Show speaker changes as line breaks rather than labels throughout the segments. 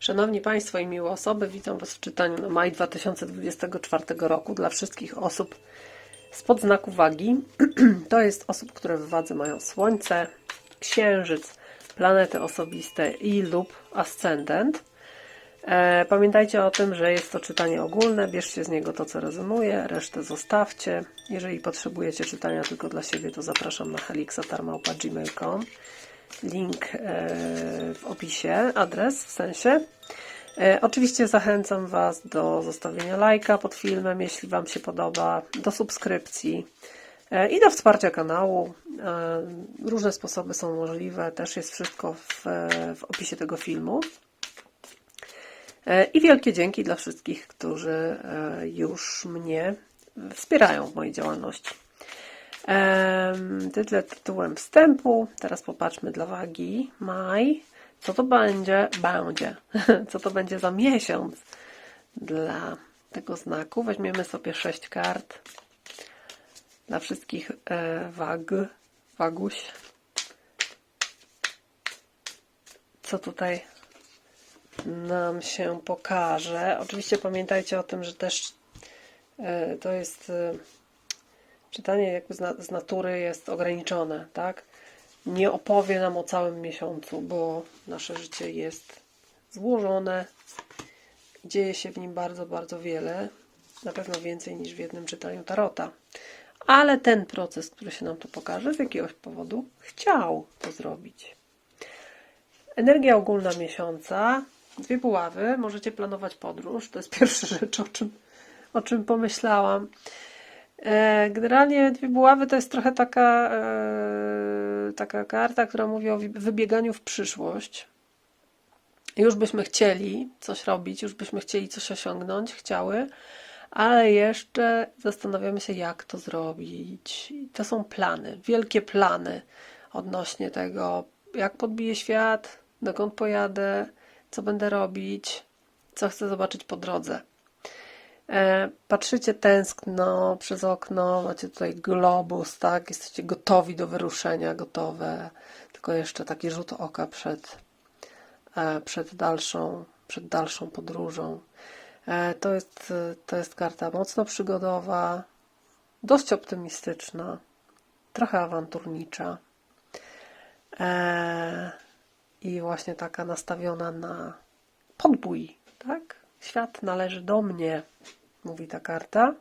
Szanowni Państwo i miłe osoby, witam Was w czytaniu na maj 2024 roku dla wszystkich osób spod znaku wagi. To jest osób, które w wadze mają Słońce, Księżyc, planety osobiste i lub ascendent. E, Pamiętajcie o tym, że jest to czytanie ogólne, bierzcie z niego to, co rezonuje, resztę zostawcie. Jeżeli potrzebujecie czytania tylko dla siebie, to zapraszam na helixatarmałpa.gmail.com link e, w opisie, adres w sensie. E, Oczywiście zachęcam Was do zostawienia lajka pod filmem, jeśli Wam się podoba, do subskrypcji e, i do wsparcia kanału. Różne sposoby są możliwe, też jest wszystko w, w opisie tego filmu. I wielkie dzięki dla wszystkich, którzy już mnie wspierają w mojej działalności. Tyle tytułem wstępu. Teraz popatrzmy dla wagi. Maj. Co to będzie? Będzie. Co to będzie za miesiąc dla tego znaku? Weźmiemy sobie sześć kart dla wszystkich e, wag. Waguś. Co tutaj nam się pokaże? Oczywiście pamiętajcie o tym, że też e, to jest. Czytanie jakby z natury jest ograniczone, tak? Nie opowie nam o całym miesiącu, bo nasze życie jest złożone. Dzieje się w nim bardzo, bardzo wiele. Na pewno więcej niż w jednym czytaniu tarota. Ale ten proces, który się nam tu pokaże, z jakiegoś powodu chciał to zrobić. Energia ogólna miesiąca. Dwie buławy. Możecie planować podróż. To jest pierwsza rzecz, o czym, o czym pomyślałam. E, Generalnie dwie buławy to jest trochę taka, e, taka karta, która mówi o wybieganiu w przyszłość. Już byśmy chcieli coś robić, już byśmy chcieli coś osiągnąć, chciały, ale jeszcze zastanawiamy się, jak to zrobić. I to są plany, wielkie plany odnośnie tego, jak podbije świat, dokąd pojadę, co będę robić, co chcę zobaczyć po drodze. E, Patrzycie tęskno przez okno, macie tutaj globus, tak? Jesteście gotowi do wyruszenia, gotowe. Tylko jeszcze taki rzut oka przed, e, przed, dalszą, przed dalszą podróżą. E, To jest, to jest karta mocno przygodowa, dość optymistyczna, trochę awanturnicza. I właśnie taka nastawiona na podbój? Świat należy do mnie, mówi ta karta.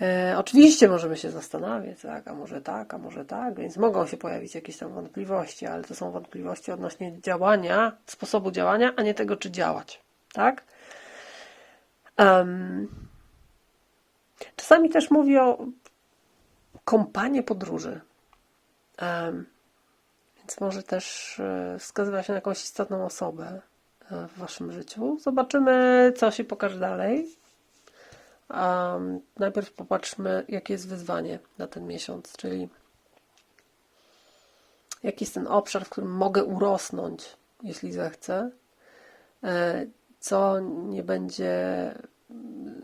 E, oczywiście możemy się zastanawiać, tak, a może tak, a może tak, więc mogą się pojawić jakieś tam wątpliwości, ale to są wątpliwości odnośnie działania, sposobu działania, a nie tego, czy działać, tak? Em, czasami też mówi o kompanie podróży. Em, więc może też e, wskazywać się na jakąś istotną osobę w waszym życiu. Zobaczymy, co się pokaże dalej. Um, najpierw popatrzmy, jakie jest wyzwanie na ten miesiąc, czyli jaki jest ten obszar, w którym mogę urosnąć, jeśli zechcę, e, co nie będzie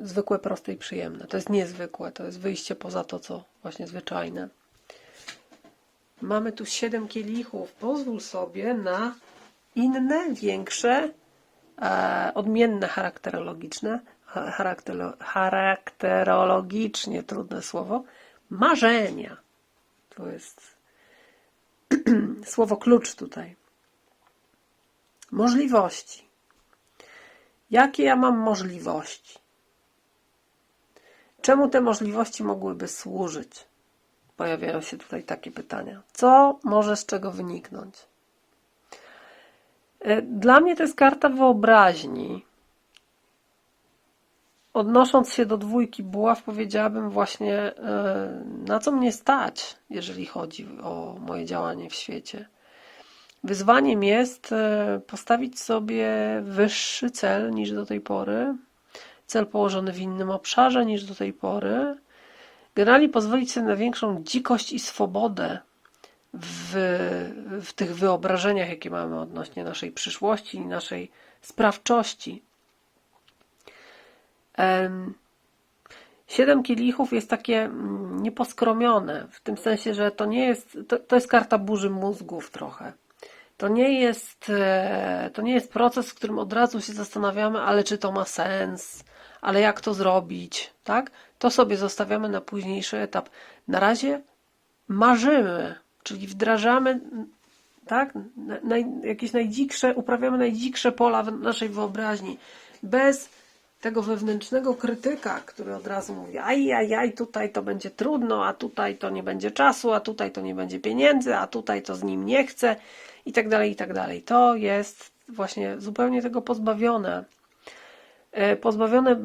zwykłe, proste i przyjemne. To jest niezwykłe, to jest wyjście poza to, co właśnie zwyczajne. Mamy tu siedem kielichów. Pozwól sobie na inne, większe, e, odmienne charakterologiczne, cha- charakterolo, charakterologicznie trudne słowo, marzenia. To jest słowo klucz tutaj. Możliwości. Jakie ja mam możliwości? Czemu te możliwości mogłyby służyć? Pojawiają się tutaj takie pytania. Co może z czego wyniknąć? E, Dla mnie to jest karta wyobraźni. Odnosząc się do dwójki buław, powiedziałabym właśnie, e, na co mnie stać, jeżeli chodzi o moje działanie w świecie. Wyzwaniem jest e, postawić sobie wyższy cel niż do tej pory, cel położony w innym obszarze niż do tej pory. Generalnie pozwolić sobie na większą dzikość i swobodę w, w tych wyobrażeniach, jakie mamy odnośnie naszej przyszłości i naszej sprawczości. Em, Siedem kielichów jest takie mm, nieposkromione, w tym sensie, że to nie jest, to, to jest karta burzy mózgów trochę. To nie jest, e, to nie jest proces, w którym od razu się zastanawiamy, ale czy to ma sens, ale jak to zrobić, tak? To sobie zostawiamy na późniejszy etap. Na razie marzymy, czyli wdrażamy, tak? Na- Naj, jakieś najdziksze, uprawiamy najdziksze pola naszej wyobraźni, bez tego wewnętrznego krytyka, który od razu mówi, aj, aj, aj, tutaj to będzie trudno, a tutaj to nie będzie czasu, a tutaj to nie będzie pieniędzy, a tutaj to z nim nie chcę i tak dalej, i tak dalej. To jest właśnie zupełnie tego pozbawione. E, Pozbawione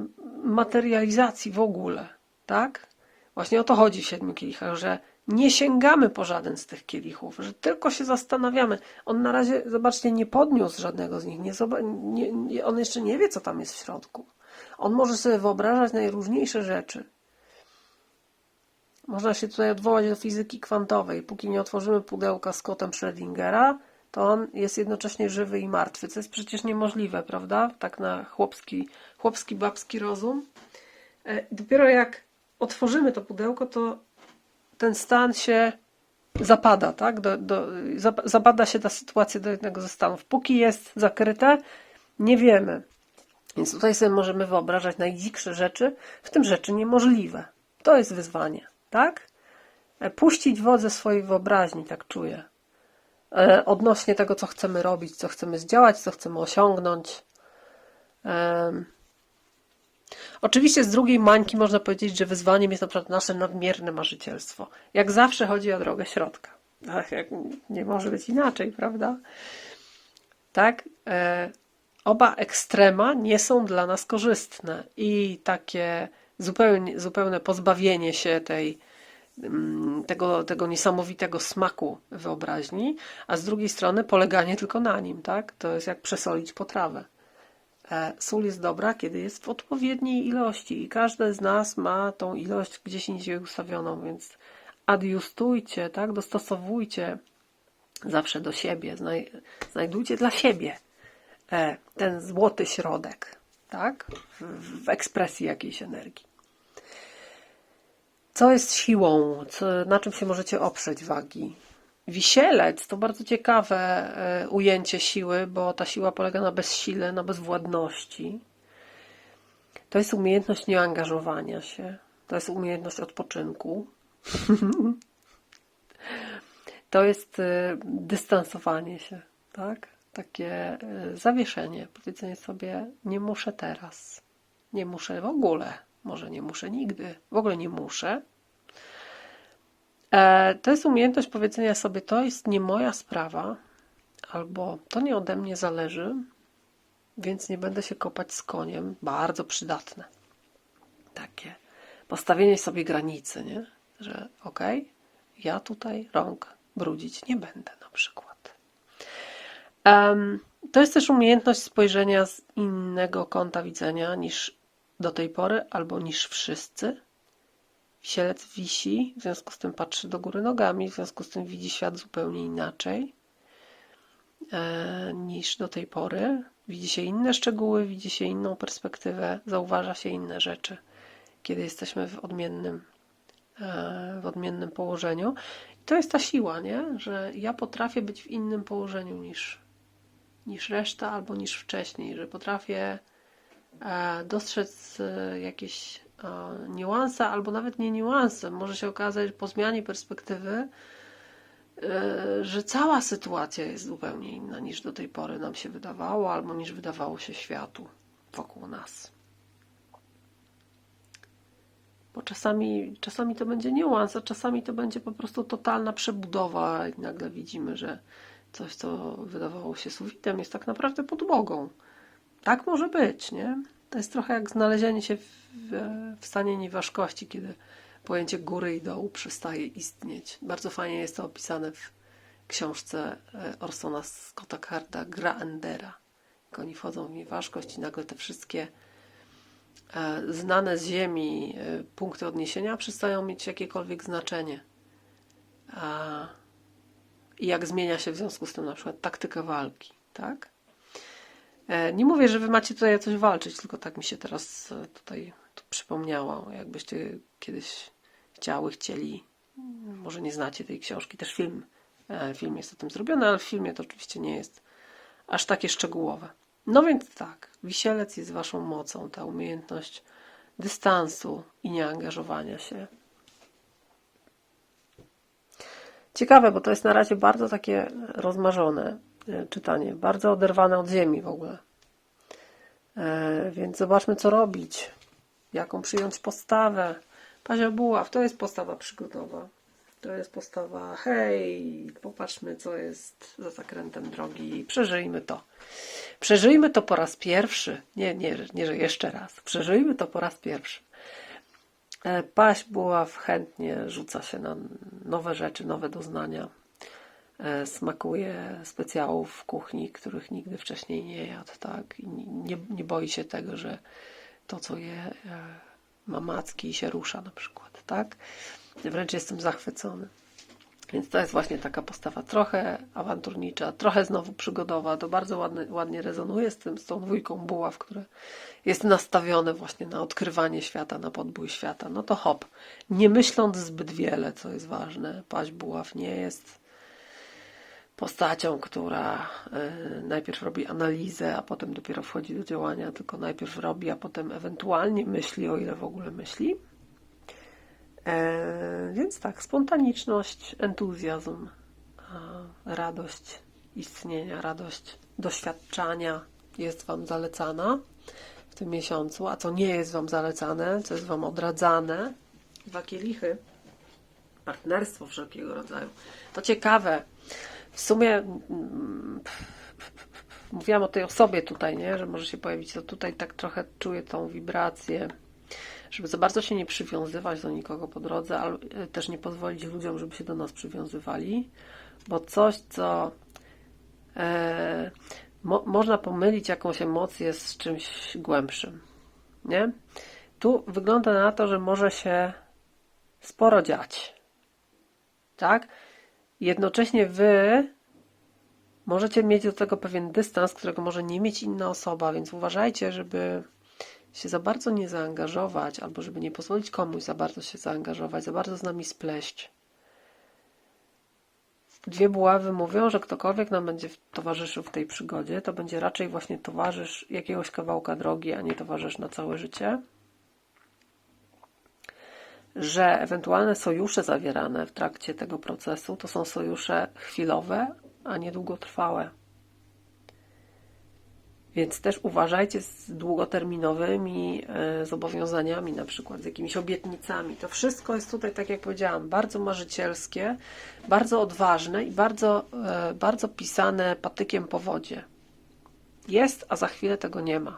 materializacji w ogóle, tak? Właśnie o to chodzi w siedmiu kielichach, że nie sięgamy po żaden z tych kielichów, że tylko się zastanawiamy. On na razie, zobaczcie, nie podniósł żadnego z nich, nie, nie, nie, on jeszcze nie wie, co tam jest w środku. On może sobie wyobrażać najróżniejsze rzeczy. Można się tutaj odwołać do fizyki kwantowej. Póki nie otworzymy pudełka z kotem Schrödingera, to on jest jednocześnie żywy i martwy, co jest przecież niemożliwe, prawda? Tak na chłopski, chłopski babski rozum. E, Dopiero jak otworzymy to pudełko, to ten stan się zapada, tak? Do, do, zap- zapada się ta sytuacja do jednego ze stanów. Póki jest zakryte, nie wiemy. Więc tutaj sobie możemy wyobrażać najdziksze rzeczy, w tym rzeczy niemożliwe. To jest wyzwanie, tak? E, Puścić wodze swojej wyobraźni, tak czuję. E, Odnośnie tego, co chcemy robić, co chcemy zdziałać, co chcemy osiągnąć. Oczywiście z drugiej mańki można powiedzieć, że wyzwaniem jest na przykład nasze nadmierne marzycielstwo. Jak zawsze chodzi o drogę środka. Ach, jak nie może być inaczej, prawda? Tak? E, oba ekstrema nie są dla nas korzystne i takie zupełnie, zupełne pozbawienie się tej, mm, tego, tego niesamowitego smaku wyobraźni, a z drugiej strony poleganie tylko na nim, tak? To jest jak przesolić potrawę. E, Sól jest dobra, kiedy jest w odpowiedniej ilości i każdy z nas ma tą ilość gdzieś indziej ustawioną, więc adiustujcie, tak? Dostosowujcie zawsze do siebie, znaj znajdujcie dla siebie e, ten złoty środek, tak? W, w ekspresji jakiejś energii. Co jest siłą? Co, na czym się możecie oprzeć wagi? Wisielec to bardzo ciekawe e, ujęcie siły, bo ta siła polega na bezsile, na bezwładności. To jest umiejętność nieangażowania się. To jest umiejętność odpoczynku. To jest e, dystansowanie się, tak? Takie e, zawieszenie, powiedzenie sobie, nie muszę teraz. Nie muszę w ogóle. Może nie muszę nigdy. W ogóle nie muszę. E, To jest umiejętność powiedzenia sobie, to jest nie moja sprawa, albo to nie ode mnie zależy, więc nie będę się kopać z koniem. Bardzo przydatne. Takie postawienie sobie granicy, nie? Że okej, ja tutaj rąk brudzić nie będę na przykład. Em, to jest też umiejętność spojrzenia z innego kąta widzenia niż do tej pory, albo niż wszyscy. Wisielec wisi, w związku z tym patrzy do góry nogami, w związku z tym widzi świat zupełnie inaczej e, niż do tej pory. Widzi się inne szczegóły, widzi się inną perspektywę, zauważa się inne rzeczy, kiedy jesteśmy w odmiennym, e, w odmiennym położeniu. I to jest ta siła, nie? że ja potrafię być w innym położeniu niż, niż reszta albo niż wcześniej, że potrafię e, dostrzec jakieś e, niuanse, albo nawet nie niuanse. Może się okazać po zmianie perspektywy, e, że cała sytuacja jest zupełnie inna niż do tej pory nam się wydawało, albo niż wydawało się światu wokół nas. Bo czasami, czasami to będzie niuans, a czasami to będzie po prostu totalna przebudowa i nagle widzimy, że coś, co wydawało się sufitem, jest tak naprawdę podłogą. Tak może być, nie? To jest trochę jak znalezienie się w, w stanie nieważkości, kiedy pojęcie góry i dołu przestaje istnieć. Bardzo fajnie jest to opisane w książce e, Orsona Scotta Carda Gra Endera. Jak oni wchodzą w nieważkość i nagle te wszystkie e, znane z Ziemi e, punkty odniesienia przestają mieć jakiekolwiek znaczenie. I jak zmienia się w związku z tym na przykład taktyka walki, tak? E, Nie mówię, że wy macie tutaj o coś walczyć, tylko tak mi się teraz e, tutaj tu przypomniało. Jakbyście kiedyś chciały, chcieli, może nie znacie tej książki, też film E, Film jest o tym zrobiony, ale w filmie to oczywiście nie jest aż takie szczegółowe. No więc tak, wisielec jest waszą mocą, ta umiejętność dystansu i nieangażowania się. Ciekawe, bo to jest na razie bardzo takie rozmarzone czytanie, bardzo oderwane od ziemi w ogóle. E, więc zobaczmy, co robić, jaką przyjąć postawę. Pazia Buław to jest postawa przygodowa. To jest postawa, hej, popatrzmy, co jest za zakrętem drogi, przeżyjmy to. Przeżyjmy to po raz pierwszy. Nie, nie, nie, że jeszcze raz. Przeżyjmy to po raz pierwszy. E, Paś Buław chętnie rzuca się na nowe rzeczy, nowe doznania. E, Smakuje specjałów w kuchni, których nigdy wcześniej nie jadł, tak? I nie, nie boi się tego, że to, co je, e, ma macki i się rusza na przykład, tak? Wręcz jestem zachwycony. Więc to jest właśnie taka postawa trochę awanturnicza, trochę znowu przygodowa. To bardzo ładnie, rezonuje z tym, z tą dwójką buław, które jest nastawione właśnie na odkrywanie świata, na podbój świata. No to hop. Nie myśląc zbyt wiele, co jest ważne. Paź buław nie jest postacią, która y, najpierw robi analizę, a potem dopiero wchodzi do działania, tylko najpierw robi, a potem ewentualnie myśli, o ile w ogóle myśli. E, więc tak, spontaniczność, entuzjazm, radość istnienia, radość doświadczania jest Wam zalecana w tym miesiącu, a co nie jest Wam zalecane, co jest Wam odradzane, dwa kielichy, partnerstwo wszelkiego rodzaju. To ciekawe. W sumie mm, mówiłam o tej osobie tutaj, nie? że może się pojawić, to tutaj tak trochę czuję tą wibrację żeby za bardzo się nie przywiązywać do nikogo po drodze, ale też nie pozwolić ludziom, żeby się do nas przywiązywali, bo coś, co e, mo, można pomylić jakąś emocję z czymś głębszym, nie? Tu wygląda na to, że może się sporo dziać, tak? Jednocześnie wy możecie mieć do tego pewien dystans, którego może nie mieć inna osoba, więc uważajcie, żeby się za bardzo nie zaangażować, albo żeby nie pozwolić komuś za bardzo się zaangażować, za bardzo z nami spleść. Dwie buławy mówią, że ktokolwiek nam będzie towarzyszył w tej przygodzie, to będzie raczej właśnie towarzysz jakiegoś kawałka drogi, a nie towarzysz na całe życie. Że ewentualne sojusze zawierane w trakcie tego procesu to są sojusze chwilowe, a nie długotrwałe. Więc też uważajcie z długoterminowymi e, zobowiązaniami, na przykład z jakimiś obietnicami. To wszystko jest tutaj, tak jak powiedziałam, bardzo marzycielskie, bardzo odważne i bardzo, e, bardzo pisane patykiem po wodzie. Jest, a za chwilę tego nie ma.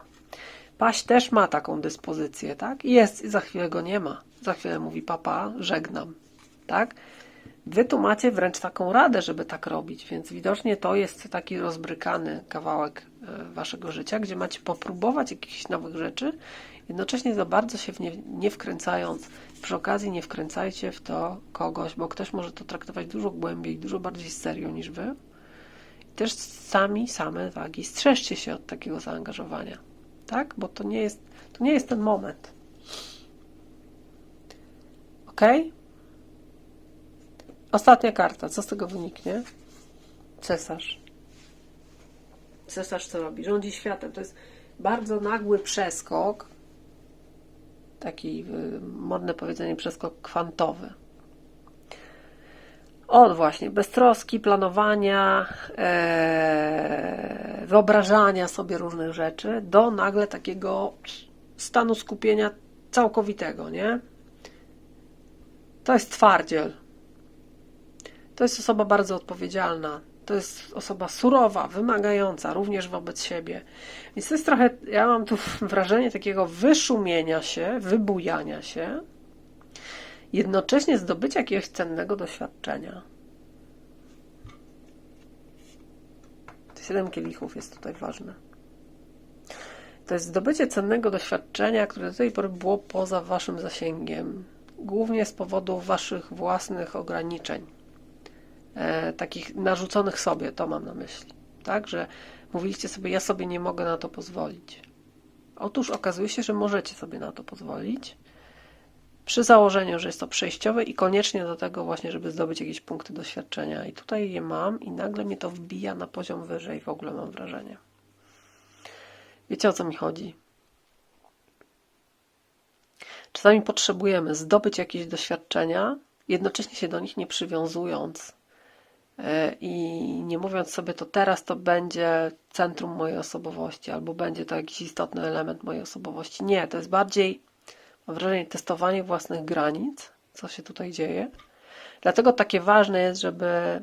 Paś też ma taką dyspozycję, tak? Jest i za chwilę go nie ma. Za chwilę mówi papa, żegnam, tak? Wy tu macie wręcz taką radę, żeby tak robić, więc widocznie to jest taki rozbrykany kawałek e, waszego życia, gdzie macie popróbować jakichś nowych rzeczy, jednocześnie za bardzo się w nie, nie wkręcając. Przy okazji nie wkręcajcie w to kogoś, bo ktoś może to traktować dużo głębiej, dużo bardziej serio niż wy. I też sami, same wagi, strzeżcie się od takiego zaangażowania, tak? Bo to nie jest, to nie jest ten moment. Ok? Ostatnia karta. Co z tego wyniknie? Cesarz. Cesarz co robi? Rządzi światem. To jest bardzo nagły przeskok. Taki y, modne powiedzenie przeskok kwantowy. Od właśnie beztroski, planowania, e, wyobrażania sobie różnych rzeczy, do nagle takiego stanu skupienia całkowitego, nie? To jest twardziel. To jest osoba bardzo odpowiedzialna. To jest osoba surowa, wymagająca również wobec siebie. Więc to jest trochę, ja mam tu wrażenie takiego wyszumienia się, wybujania się, jednocześnie zdobycia jakiegoś cennego doświadczenia. Siedem kielichów jest tutaj ważne. To jest zdobycie cennego doświadczenia, które do tej pory było poza waszym zasięgiem, głównie z powodu waszych własnych ograniczeń e, takich narzuconych sobie, to mam na myśli. Tak, że mówiliście sobie, ja sobie nie mogę na to pozwolić. Otóż okazuje się, że możecie sobie na to pozwolić. Przy założeniu, że jest to przejściowe i koniecznie do tego właśnie, żeby zdobyć jakieś punkty doświadczenia. I tutaj je mam i nagle mnie to wbija na poziom wyżej w ogóle mam wrażenie. Wiecie o co mi chodzi? Czasami potrzebujemy zdobyć jakieś doświadczenia, jednocześnie się do nich nie przywiązując e, i nie mówiąc sobie, to teraz to będzie centrum mojej osobowości, albo będzie to jakiś istotny element mojej osobowości. Nie, to jest bardziej, mam wrażenie, testowanie własnych granic, co się tutaj dzieje. Dlatego takie ważne jest, żeby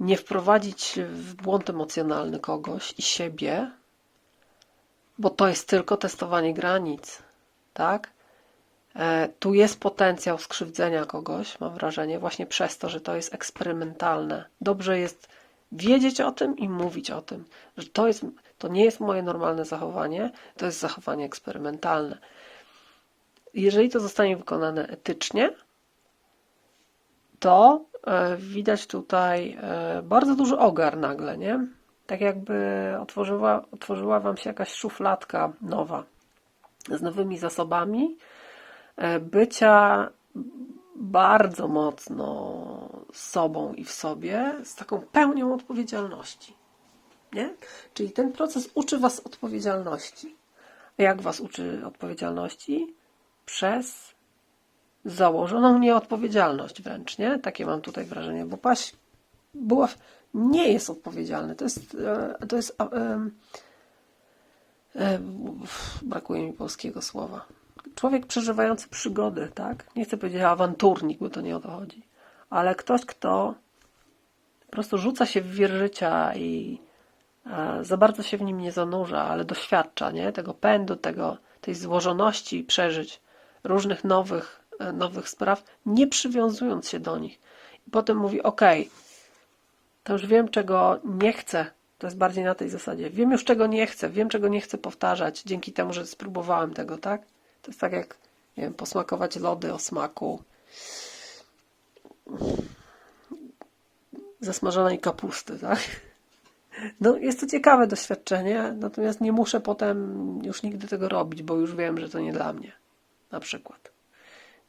nie wprowadzić w błąd emocjonalny kogoś i siebie, bo to jest tylko testowanie granic, tak? E, Tu jest potencjał skrzywdzenia kogoś, mam wrażenie, właśnie przez to, że to jest eksperymentalne. Dobrze jest wiedzieć o tym i mówić o tym, że to, jest, to nie jest moje normalne zachowanie, to jest zachowanie eksperymentalne. Jeżeli to zostanie wykonane etycznie, to e, widać tutaj e, bardzo duży ogar nagle, nie? Tak jakby otworzyła, otworzyła Wam się jakaś szufladka nowa z nowymi zasobami e, bycia bardzo mocno sobą i w sobie, z taką pełnią odpowiedzialności. Nie? Czyli ten proces uczy Was odpowiedzialności. A jak Was uczy odpowiedzialności? Przez założoną nieodpowiedzialność wręcz, nie? Takie mam tutaj wrażenie, bo paść była, nie jest odpowiedzialny. To jest, e, to jest em, e, brakuje mi polskiego słowa. Człowiek przeżywający przygody, tak? Nie chcę powiedzieć awanturnik, bo to nie o to chodzi. Ale ktoś, kto po prostu rzuca się w wir życia i e, za bardzo się w nim nie zanurza, ale doświadcza, nie? Tego pędu, tego, tej złożoności przeżyć różnych nowych, e, nowych spraw, nie przywiązując się do nich. I potem mówi, ok, to już wiem, czego nie chcę. To jest bardziej na tej zasadzie. Wiem już, czego nie chcę. Wiem, czego nie chcę powtarzać dzięki temu, że spróbowałem tego, tak? To jest tak jak, nie wiem, posmakować lody o smaku zasmażonej kapusty, tak? No, jest to ciekawe doświadczenie, natomiast nie muszę potem już nigdy tego robić, bo już wiem, że to nie dla mnie. Na przykład.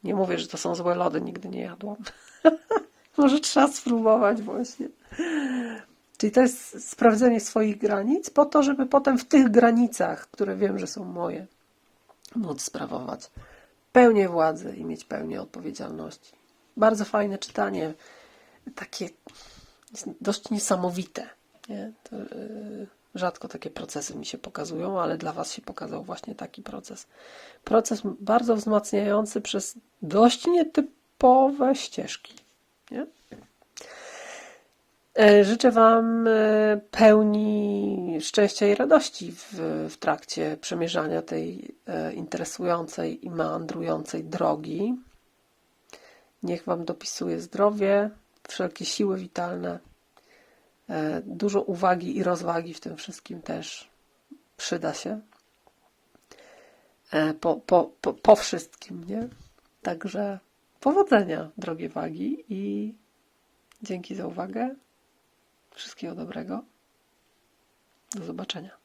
Nie mówię, że to są złe lody, nigdy nie jadłam. Może trzeba spróbować właśnie. Czyli to jest sprawdzenie swoich granic po to, żeby potem w tych granicach, które wiem, że są moje, móc sprawować pełnię władzy i mieć pełnię odpowiedzialności. Bardzo fajne czytanie, takie dość niesamowite. Nie? To, yy, rzadko takie procesy mi się pokazują, ale dla Was się pokazał właśnie taki proces. Proces bardzo wzmacniający przez dość nietypowe ścieżki. Nie? E, Życzę Wam e, pełni szczęścia i radości w, w trakcie przemierzania tej e, interesującej i meandrującej drogi. Niech Wam dopisuje zdrowie, wszelkie siły witalne. Dużo uwagi i rozwagi w tym wszystkim też przyda się. Po, po, po, po wszystkim, nie? Także powodzenia, drogie wagi, i dzięki za uwagę. Wszystkiego dobrego. Do zobaczenia.